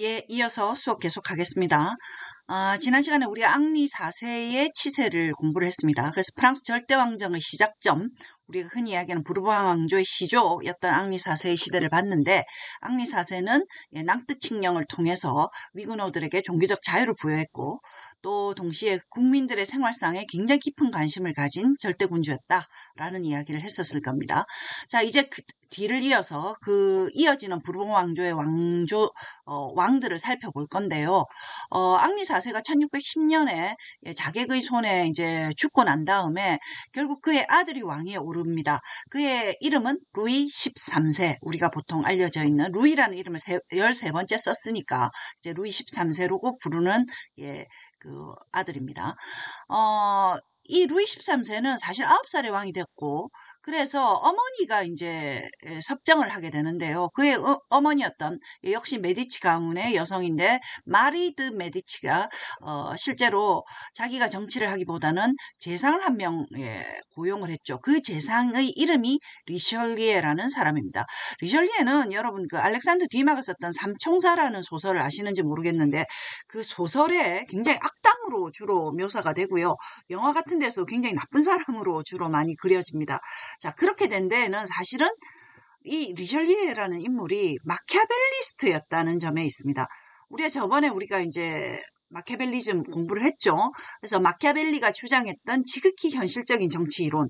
예, 이어서 수업 계속하겠습니다. 아, 지난 시간에 우리가 앙리 4세의 치세를 공부를 했습니다. 그래서 프랑스 절대왕정의 시작점, 우리가 흔히 이야기하는 부르방 왕조의 시조였던 앙리 4세의 시대를 봤는데 앙리 4세는 예, 낭뜨 칙령을 통해서 위그노들에게 종교적 자유를 부여했고 또 동시에 국민들의 생활상에 굉장히 깊은 관심을 가진 절대군주였다라는 이야기를 했었을 겁니다. 자, 이제 그 뒤를 이어서 그 이어지는 부르봉 왕조의 왕조 어, 왕들을 살펴볼 건데요. 어, 앙리 4세가 1610년에 자객의 손에 이제 죽고 난 다음에 결국 그의 아들이 왕위에 오릅니다. 그의 이름은 루이 13세. 우리가 보통 알려져 있는 루이라는 이름을 13번째 썼으니까 이제 루이 13세로 부르는 예, 그 아들입니다. 어, 이 루이 13세는 사실 9살의 왕이 됐고 그래서 어머니가 이제 섭정을 하게 되는데요. 그의 어, 머니였던 역시 메디치 가문의 여성인데 마리드 메디치가 어, 실제로 자기가 정치를 하기보다는 재상을 한 명 고용을 했죠. 그 재상의 이름이 리셜리에라는 사람입니다. 리셜리에는 여러분 그 알렉산드 디마가 썼던 삼총사라는 소설을 아시는지 모르겠는데 그 소설에 굉장히 악당으로 주로 묘사가 되고요. 영화 같은 데서 굉장히 나쁜 사람으로 주로 많이 그려집니다. 자, 그렇게 된 데에는 사실은 이 리셜리에라는 인물이 마키아벨리스트였다는 점에 있습니다. 우리가 저번에 우리가 이제 마키아벨리즘 공부를 했죠. 그래서 마키아벨리가 주장했던 지극히 현실적인 정치 이론,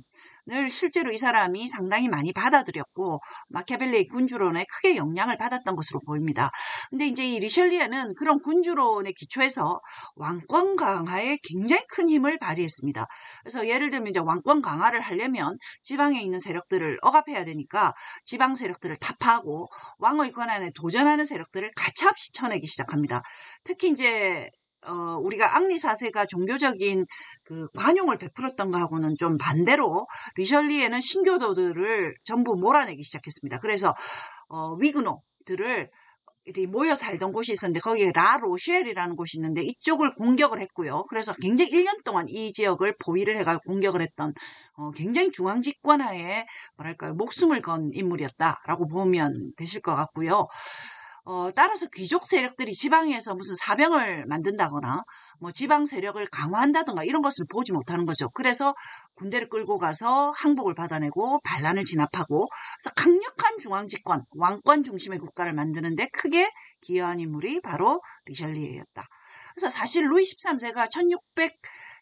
을 실제로 이 사람이 상당히 많이 받아들였고 마키아벨리의 군주론에 크게 영향을 받았던 것으로 보입니다. 근데 이제 이 리셜리아는 그런 군주론의 기초에서 왕권 강화에 굉장히 큰 힘을 발휘했습니다. 그래서 예를 들면 이제 왕권 강화를 하려면 지방에 있는 세력들을 억압해야 되니까 지방 세력들을 타파하고 왕의 권한에 도전하는 세력들을 가차없이 쳐내기 시작합니다. 특히 이제 어, 우리가 앙리 사세가 종교적인 그 관용을 베풀었던 거하고는 좀 반대로 리셜리에는 신교도들을 전부 몰아내기 시작했습니다. 그래서 어, 위그노들을 모여 살던 곳이 있었는데 거기에 라로쉘이라는 곳이 있는데 이쪽을 공격을 했고요. 그래서 굉장히 1년 동안 이 지역을 포위를 해가지고 공격을 했던 어, 굉장히 중앙 집권하에 뭐랄까요 목숨을 건 인물이었다라고 보면 되실 것 같고요. 어, 따라서 귀족 세력들이 지방에서 무슨 사병을 만든다거나 뭐 지방 세력을 강화한다든가 이런 것을 보지 못하는 거죠. 그래서 군대를 끌고 가서 항복을 받아내고 반란을 진압하고 그래서 강력한 중앙 집권, 왕권 중심의 국가를 만드는데 크게 기여한 인물이 바로 리셜리에였다. 그래서 사실 루이 13세가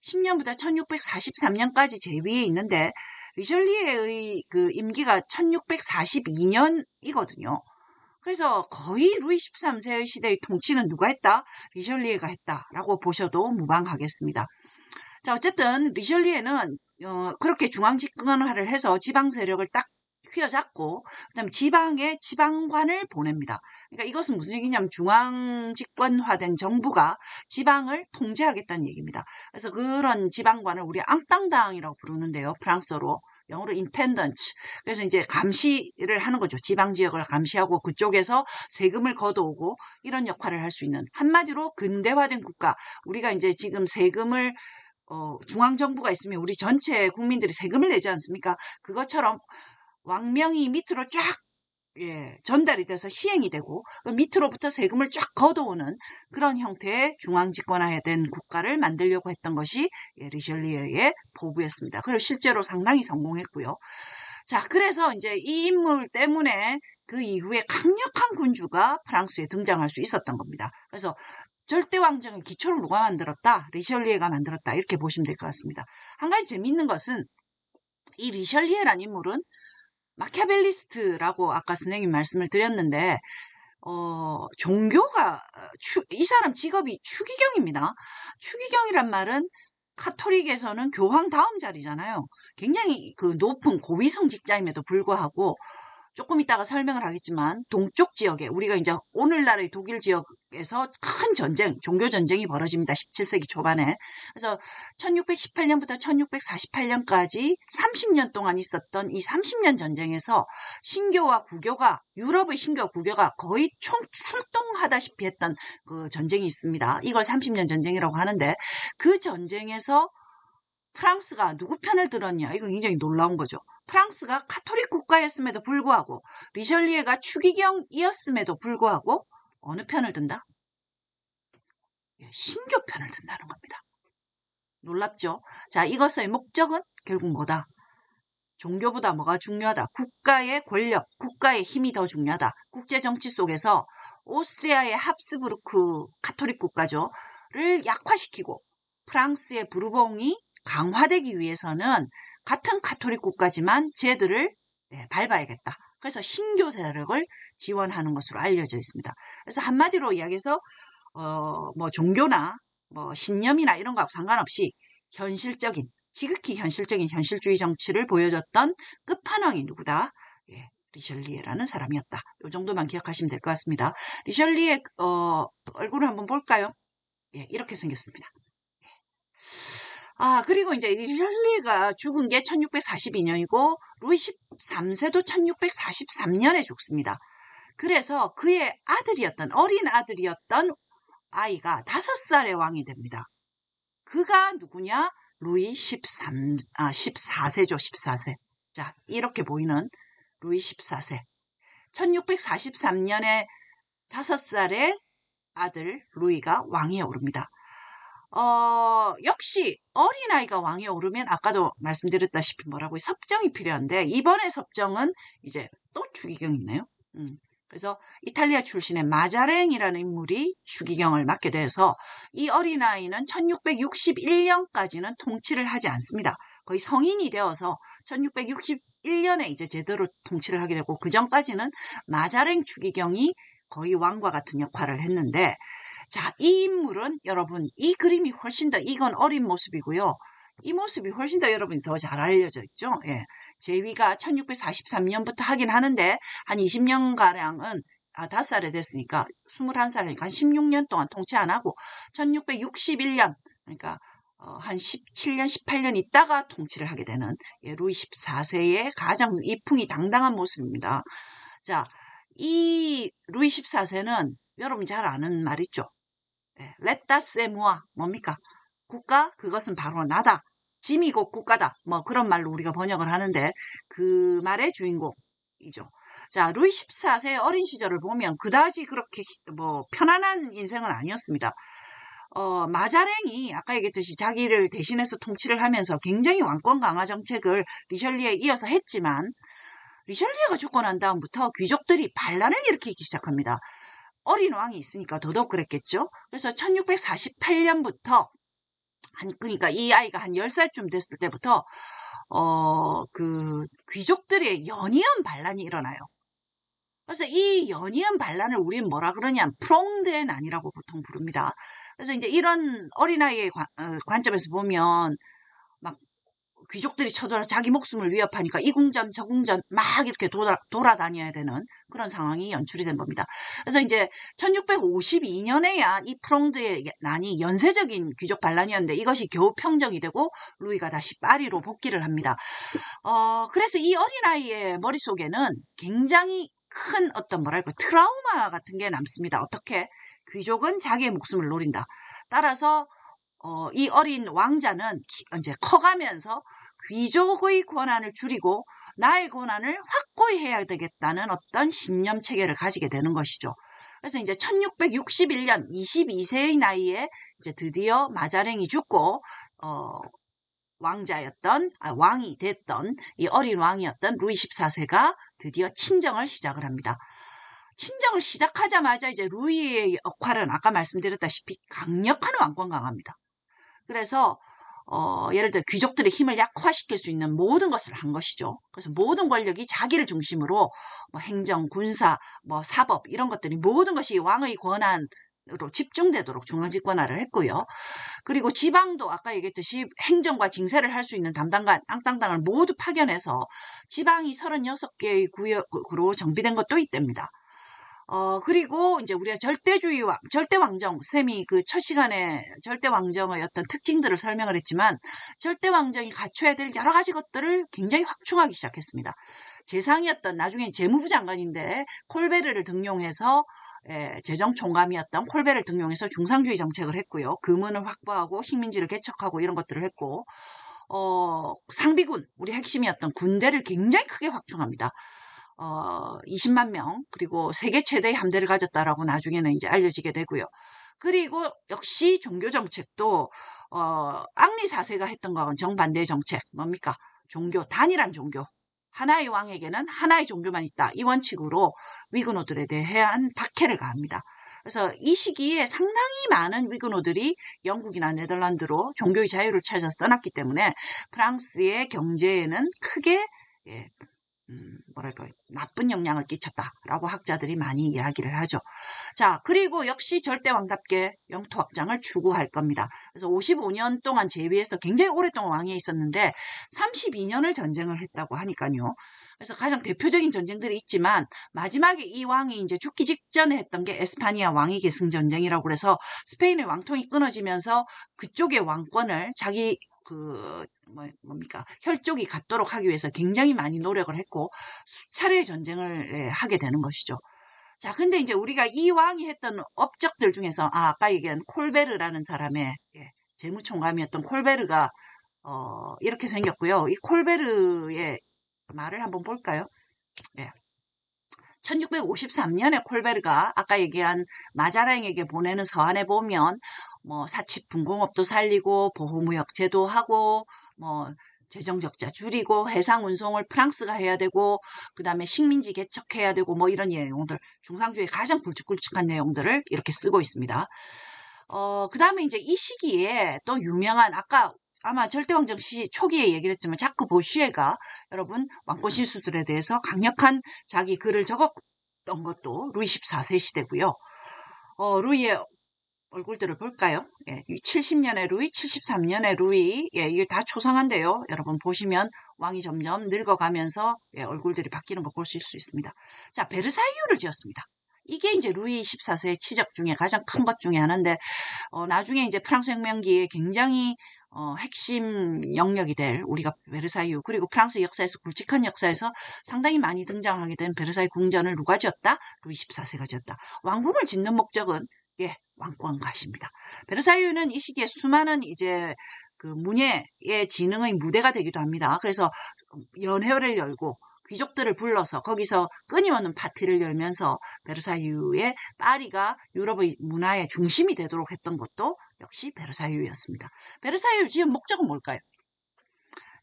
1610년부터 1643년까지 제위에 있는데 리셜리에의 그 임기가 1642년이거든요. 그래서 거의 루이 13세의 시대의 통치는 누가 했다? 리셜리에가 했다라고 보셔도 무방하겠습니다. 자, 어쨌든 리셜리에는 어, 그렇게 중앙 집권화를 해서 지방 세력을 딱 휘어잡고 그다음에 지방에 지방관을 보냅니다. 그러니까 이것은 무슨 얘기냐면 중앙 집권화된 정부가 지방을 통제하겠다는 얘기입니다. 그래서 그런 지방관을 우리 앙땅당이라고 부르는데요. 프랑스어로. 영어로 intendant. 그래서 이제 감시를 하는 거죠. 지방 지역을 감시하고 그쪽에서 세금을 걷어오고 이런 역할을 할 수 있는 한마디로 근대화된 국가. 우리가 이제 지금 세금을 어, 중앙정부가 있으면 우리 전체 국민들이 세금을 내지 않습니까? 그것처럼 왕명이 밑으로 쫙 예, 전달이 돼서 시행이 되고 밑으로부터 세금을 쫙 걷어오는 그런 형태의 중앙 집권화된 국가를 만들려고 했던 것이 예, 리셜리에의 포부였습니다. 그리고 실제로 상당히 성공했고요. 자, 그래서 이제 이 인물 때문에 그 이후에 강력한 군주가 프랑스에 등장할 수 있었던 겁니다. 그래서 절대 왕정의 기초를 누가 만들었다? 리셜리에가 만들었다. 이렇게 보시면 될 것 같습니다. 한 가지 재미있는 것은 이 리셜리에란 인물은 마키아벨리스트라고 아까 선생님 말씀을 드렸는데 어, 종교가 추, 이 사람 직업이 추기경입니다. 추기경이란 말은 카톨릭에서는 교황 다음 자리잖아요. 굉장히 그 높은 고위성 직자임에도 불구하고 조금 이따가 설명을 하겠지만 동쪽 지역에 우리가 이제 오늘날의 독일 지역에서 큰 전쟁, 종교 전쟁이 벌어집니다. 17세기 초반에. 그래서 1618년부터 1648년까지 30년 동안 있었던 이 30년 전쟁에서 신교와 구교가 유럽의 신교와 구교가 거의 총 출동하다시피 했던 그 전쟁이 있습니다. 이걸 30년 전쟁이라고 하는데 그 전쟁에서 프랑스가 누구 편을 들었냐? 이거 굉장히 놀라운 거죠. 프랑스가 카톨릭 국가였음에도 불구하고 리셜리에가 추기경이었음에도 불구하고 어느 편을 든다? 예, 신교 편을 든다는 겁니다. 놀랍죠? 자, 이것의 목적은 결국 뭐다? 종교보다 뭐가 중요하다? 국가의 권력, 국가의 힘이 더 중요하다. 국제 정치 속에서 오스트리아의 합스부르크 카톨릭 국가죠를 약화시키고 프랑스의 부르봉이 강화되기 위해서는 같은 카톨릭 국가지만 쟤들을 네, 밟아야겠다. 그래서 신교 세력을 지원하는 것으로 알려져 있습니다. 그래서 한마디로 이야기해서 어, 뭐 종교나 뭐 신념이나 이런 거하고 상관없이 현실적인 지극히 현실적인 현실주의 정치를 보여줬던 끝판왕이 누구다? 예, 리셜리에라는 사람이었다. 이 정도만 기억하시면 될 것 같습니다. 리셜리의 어, 얼굴을 한번 볼까요? 예, 이렇게 생겼습니다. 예. 아, 그리고 이제 리셜리가 죽은 게 1642년이고 루이 13세도 1643년에 죽습니다. 그래서 그의 아들이었던 어린 아들이었던 아이가 다섯 살의 왕이 됩니다. 그가 누구냐? 루이 13, 아, 14세죠, 14세. 자, 이렇게 보이는 루이 14세. 1643년에 다섯 살의 아들 루이가 왕위에 오릅니다. 어, 역시 어린아이가 왕위에 오르면 아까도 말씀드렸다시피 뭐라고 섭정이 필요한데 이번에 섭정은 이제 또 주기경이 있네요. 음. 그래서 이탈리아 출신의 마자랭이라는 인물이 주기경을 맡게 되어서 이 어린아이는 1661년까지는 통치를 하지 않습니다. 거의 성인이 되어서 1661년에 이제 제대로 통치를 하게 되고 그 전까지는 마자랭 주기경이 거의 왕과 같은 역할을 했는데 자, 이 인물은 여러분 이 그림이 훨씬 더 이건 어린 모습이고요. 이 모습이 훨씬 더 여러분이 더 잘 알려져 있죠. 예. 제위가 1643년부터 하긴 하는데 한 20년가량은 아, 5살에 됐으니까 21살이니까 한 16년 동안 통치 안 하고 1661년 그러니까 어, 한 17년, 18년 있다가 통치를 하게 되는 예, 루이 14세의 가장 이풍이 당당한 모습입니다. 자, 이 루이 14세는 여러분이 잘 아는 말 있죠. 예, 레따세 모아 뭡니까? 국가 그것은 바로 나다. 짐이 곧 국가다. 뭐 그런 말로 우리가 번역을 하는데 그 말의 주인공이죠. 자, 루이 14세 어린 시절을 보면 그다지 그렇게 뭐 편안한 인생은 아니었습니다. 어, 마자랭이 아까 얘기했듯이 자기를 대신해서 통치를 하면서 굉장히 왕권 강화 정책을 리셜리에 이어서 했지만 리셜리에가 죽고 난 다음부터 귀족들이 반란을 일으키기 시작합니다. 어린 왕이 있으니까 더더욱 그랬겠죠. 그래서 1648년부터 한, 그러니까 이 아이가 한 10살쯤 됐을 때부터, 어, 그, 귀족들의 연이은 반란이 일어나요. 그래서 이 연이은 반란을 우리는 뭐라 그러냐, 프롱드의 난이라고 보통 부릅니다. 그래서 이제 이런 어린아이의 관, 어, 관점에서 보면, 귀족들이 쳐들어서 자기 목숨을 위협하니까 이 궁전 저 궁전 막 이렇게 돌아, 돌아다녀야 되는 그런 상황이 연출이 된 겁니다. 그래서 이제 1652년에야 이 프롱드의 난이 연쇄적인 귀족 반란이었는데 이것이 겨우 평정이 되고 루이가 다시 파리로 복귀를 합니다. 어, 그래서 이 어린아이의 머릿속에는 굉장히 큰 어떤 뭐랄까 트라우마 같은 게 남습니다. 어떻게? 귀족은 자기의 목숨을 노린다. 따라서 어, 이 어린 왕자는 이제 커가면서 귀족의 권한을 줄이고 나의 권한을 확 고히 해야 되겠다는 어떤 신념 체계를 가지게 되는 것이죠. 그래서 이제 1661년 22세의 나이에 이제 드디어 마자랭이 죽고 어, 왕자였던 아, 왕이 됐던 이 어린 왕이었던 루이 14세가 드디어 친정을 시작을 합니다. 친정을 시작하자마자 이제 루이의 역할은 아까 말씀드렸다시피 강력한 왕권 강화입니다. 그래서 어, 예를 들어 귀족들의 힘을 약화시킬 수 있는 모든 것을 한 것이죠. 그래서 모든 권력이 자기를 중심으로 뭐 행정, 군사, 뭐 사법 이런 것들이 모든 것이 왕의 권한 으로 집중되도록 중앙집권화를 했고요. 그리고 지방도 아까 얘기했듯이 행정과 징세를 할 수 있는 담당관, 땅땅땅을 모두 파견해서 지방이 36개의 구역으로 정비된 것도 있답니다. 어, 그리고 이제 우리가 절대주의 왕, 절대왕정, 쌤이 그 첫 시간에 절대왕정의 어떤 특징들을 설명을 했지만, 절대왕정이 갖춰야 될 여러 가지 것들을 굉장히 확충하기 시작했습니다. 재상이었던 나중엔 재무부 장관인데, 콜베르를 등용해서 예, 재정총감이었던 콜베를 등용해서 중상주의 정책을 했고요. 금은을 확보하고 식민지를 개척하고 이런 것들을 했고, 어, 상비군, 우리 핵심이었던 군대를 굉장히 크게 확충합니다. 어, 20만 명 그리고 세계 최대의 함대를 가졌다라고 나중에는 이제 알려지게 되고요. 그리고 역시 종교 정책도 어, 앙리 4세가 했던 거는 정반대 정책 뭡니까? 종교 단일한 종교 하나의 왕에게는 하나의 종교만 있다. 이 원칙으로 위그노들에 대한 박해를 가합니다. 그래서 이 시기에 상당히 많은 위그노들이 영국이나 네덜란드로 종교의 자유를 찾아서 떠났기 때문에 프랑스의 경제에는 크게 예, 음, 뭐랄까 나쁜 영향을 끼쳤다라고 학자들이 많이 이야기를 하죠. 자 그리고 역시 절대왕답게 영토 확장을 추구할 겁니다. 그래서 55년 동안 제위해서 굉장히 오랫동안 왕위에 있었는데 32년을 전쟁을 했다고 하니까요. 그래서 가장 대표적인 전쟁들이 있지만 마지막에 이 왕이 이제 죽기 직전에 했던 게 에스파니아 왕위 계승 전쟁이라고 그래서 스페인의 왕통이 끊어지면서 그쪽의 왕권을 자기 그 뭐, 뭡니까 혈족이 갖도록 하기 위해서 굉장히 많이 노력을 했고 수차례 전쟁을 예, 하게 되는 것이죠. 자, 근데 이제 우리가 이 왕이 했던 업적들 중에서 아, 아까 얘기한 콜베르라는 사람의 예, 재무총감이었던 콜베르가 어, 이렇게 생겼고요. 이 콜베르의 말을 한번 볼까요? 예. 1653년에 콜베르가 아까 얘기한 마자랑에게 보내는 서한에 보면 뭐 사치 분공업도 살리고 보호무역 제도하고 뭐 재정 적자 줄이고 해상 운송을 프랑스가 해야 되고 그 다음에 식민지 개척해야 되고 뭐 이런 내용들 중상주의 가장 굵직굵직한 내용들을 이렇게 쓰고 있습니다. 어 그 다음에 이제 이 시기에 또 유명한 아까 아마 절대왕정 시 초기에 얘기를 했지만 자크 보쉬에가 여러분 왕권 실수들에 대해서 강력한 자기 글을 적었던 것도 루이 14세 시대고요. 어, 루이의 얼굴들을 볼까요? 예, 70년의 루이, 73년의 루이, 예, 이게 다 초상한데요. 여러분 보시면 왕이 점점 늙어가면서 예, 얼굴들이 바뀌는 거볼수 있습니다. 자, 베르사유를 지었습니다. 이게 이제 루이 14세의 치적 중에 가장 큰 것 중에 하나인데, 어, 나중에 이제 프랑스 혁명기에 굉장히 어, 핵심 영역이 될 우리가 베르사유 그리고 프랑스 역사에서 굵직한 역사에서 상당히 많이 등장하게 된 베르사유 궁전을 누가 지었다? 루이 14세가 지었다. 왕궁을 짓는 목적은 예, 왕권 가십니다. 베르사유는 이 시기에 수많은 이제 그 문예의 지능의 무대가 되기도 합니다. 그래서 연회를 열고 귀족들을 불러서 거기서 끊임없는 파티를 열면서 베르사유의 파리가 유럽의 문화의 중심이 되도록 했던 것도 역시 베르사유였습니다. 베르사유 지은 목적은 뭘까요?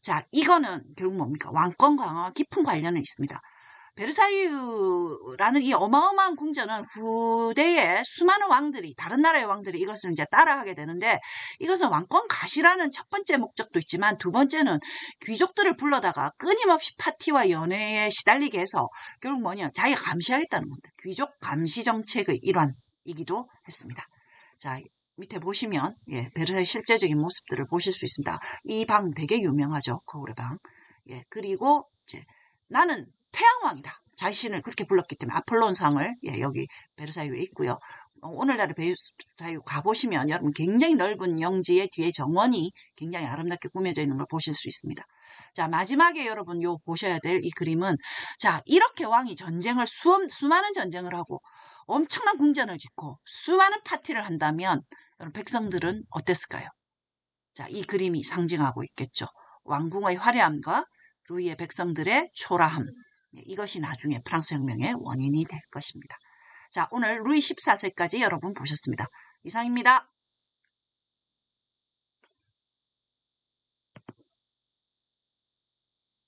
자, 이거는 결국 뭡니까? 왕권 강화와 깊은 관련은 있습니다. 베르사유라는 이 어마어마한 궁전은 후대에 수많은 왕들이 다른 나라의 왕들이 이것을 이제 따라하게 되는데 이것은 왕권 가시라는 첫 번째 목적도 있지만 두 번째는 귀족들을 불러다가 끊임없이 파티와 연회에 시달리게 해서 결국 뭐냐 자기가 감시하겠다는 겁니다. 귀족 감시 정책의 일환이기도 했습니다. 자 밑에 보시면 예, 베르사유 실제적인 모습들을 보실 수 있습니다. 이 방 되게 유명하죠. 거울의 방. 예, 그리고 이제 나는 태양왕이다. 자신을 그렇게 불렀기 때문에 아폴론상을 예, 여기 베르사유에 있고요. 어, 오늘날의 베르사유 가보시면 여러분 굉장히 넓은 영지에 뒤에 정원이 굉장히 아름답게 꾸며져 있는 걸 보실 수 있습니다. 자 마지막에 여러분 요 보셔야 될 이 그림은 자 이렇게 왕이 전쟁을 수, 수많은 전쟁을 하고 엄청난 궁전을 짓고 수많은 파티를 한다면 백성들은 어땠을까요? 자 이 그림이 상징하고 있겠죠. 왕궁의 화려함과 루이의 백성들의 초라함 예, 이것이 나중에 프랑스 혁명의 원인이 될 것입니다. 자, 오늘 루이 14세까지 여러분 보셨습니다. 이상입니다.